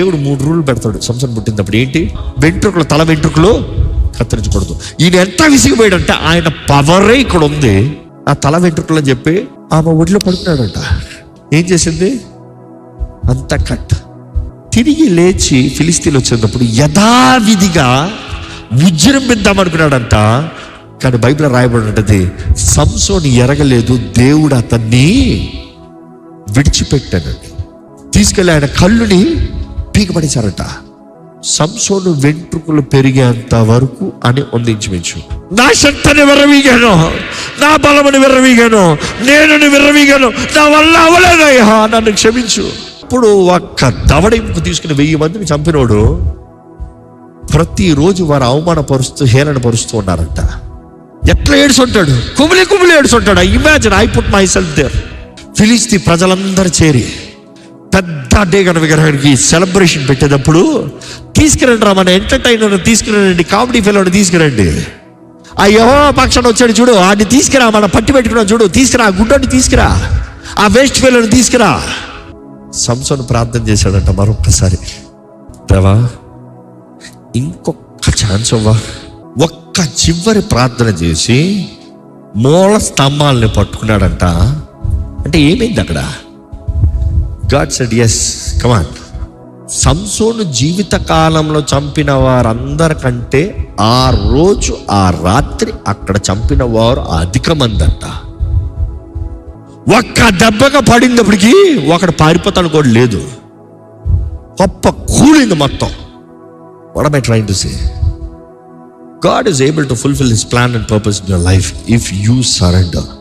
దేవుడు మూడు రూళ్ళు పెడతాడు. సంసన్ పుట్టినప్పుడు ఏంటి? వెంట్రుకలు తల వెంట్రుకలు కత్తిరించకూడదు. ఈయన ఎంత విసిగిపోయాడంటే ఆయన పవరే ఇక్కడ ఉంది. ఆ తల వెంట్రుకలు అని చెప్పి ఆమె ఒడిలో పడుకున్నాడంట. ఏం చేసింది? అంత కట్ తిరిగి లేచి ఫిలిస్తీన్ వచ్చేటప్పుడు యథావిధిగా విజృంభిద్దామనుకున్నాడంట కానీ బైబిల్ రాయబడినది సంసోని ఎరగలేదు దేవుడు అతన్ని విడిచిపెట్టానండి తీసుకెళ్ళి ఆయన కళ్ళుని పీకపడేశారట. సంసోను వెంట్రుకలు పెరిగేంత వరకు అని వందించమించు. నా శక్తిని విర్రవీగాను నా బలముని విర్రవీగాను నేను విర్రవీగాను నా వల్ల అవలేదయ్యా నన్ను క్షమించు. ఇప్పుడు ఒక్క దవడింపు తీసుకుని వెయ్యి మందిని చంపినోడు ప్రతిరోజు వారు అవమానపరుస్తూ హేళనపరుస్తూ ఉన్నారంట. ఎట్లా ఏడుచుంటాడు కుమిలి కుమిలి ఏడుచుంటాడు imagine I put myself there ఫిలిస్తీ ప్రజలందరూ చేరి పెద్ద డేగన విగ్రహానికి సెలబ్రేషన్ పెట్టేటప్పుడు తీసుకురండి రా మన ఎంటర్టైనర్ తీసుకురండి కామెడీ ఫిల్మ్ని తీసుకురండి. ఆ యహో పక్షాన్ని వచ్చాడు చూడు ఆడిని తీసుకురా మన పట్టి పెట్టుకున్నాం చూడు తీసుకురా ఆ గుడ్డని తీసుకురా ఆ వేస్ట్ ఫిల్ని తీసుకురా. సంసోను ప్రార్థన చేశాడంట మరొక్కసారి. దేవా ఇంకొక ఛాన్స్ అవ్వా ఒక్క చివరి ప్రార్థన చేసి మూల స్తంభాలని పట్టుకున్నాడంట. అంటే ఏమైంది అక్కడ? God said yes come on సంసోను జీవిత కాలంలో చంపిన వారందరికంటే ఆ రోజు ఆ రాత్రి అక్కడ చంపిన వారు అధిక ఒక్క దెబ్బగా పడినప్పటికీ ఒకడు పారిపోతాను కూడా లేదు. గొప్ప కూలింది మొత్తం. What I trying to say God is able to fulfil his plan and purpose in your life if you surrender.